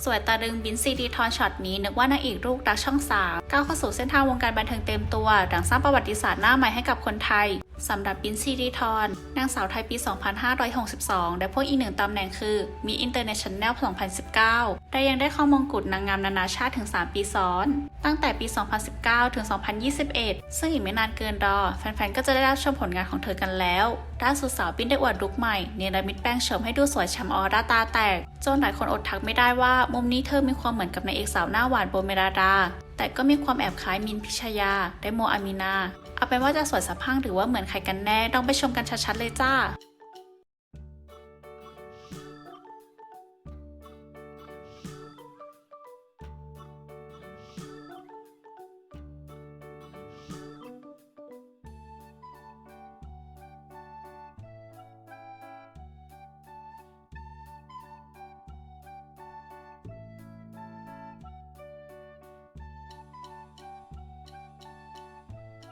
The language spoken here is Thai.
สวยตาดึงบินซีดีทอนช็อตนี้นึกว่านางเอกลูกรักช่องสามก้าวเข้าสู่เส้นทางวงการบันเทิงเต็มตัวหลังสร้างประวัติศาสตร์หน้าใหม่ให้กับคนไทยสำหรับบินซีดีทอนนางสาวไทยปี 2562และพวกอีกหนึ่งตำแหน่งคือมีอินเตอร์เนชั่นแนล2019 ได้ยังได้เข้ามงกุฎนางงามนานาชาติถึง 3 ปีซ้อน ตั้งแต่ปี 2019 ถึง 2021 ซึ่งอีกไม่นานเกินรอ แฟนๆ ก็จะได้รับชมผลงานของเธอกันแล้ว ล่าสุดสาวบินได้อวดลุกใหม่เนรมิตแป้งเฉมให้ดูสวยฉ่ำออร่าตาแตก จนหลายคนอดทักไม่ได้ว่า มุมนี้เธอมีความเหมือนกับนางเอกสาวหน้าหวานโบเมราดา แต่ก็มีความแอบคล้ายมินพิชยา ได้โมอามินา เอาเป็นว่าจะสวยสะพังหรือว่าเหมือนใครกันแน่ต้องไปชมกันชัดๆเลยจ้า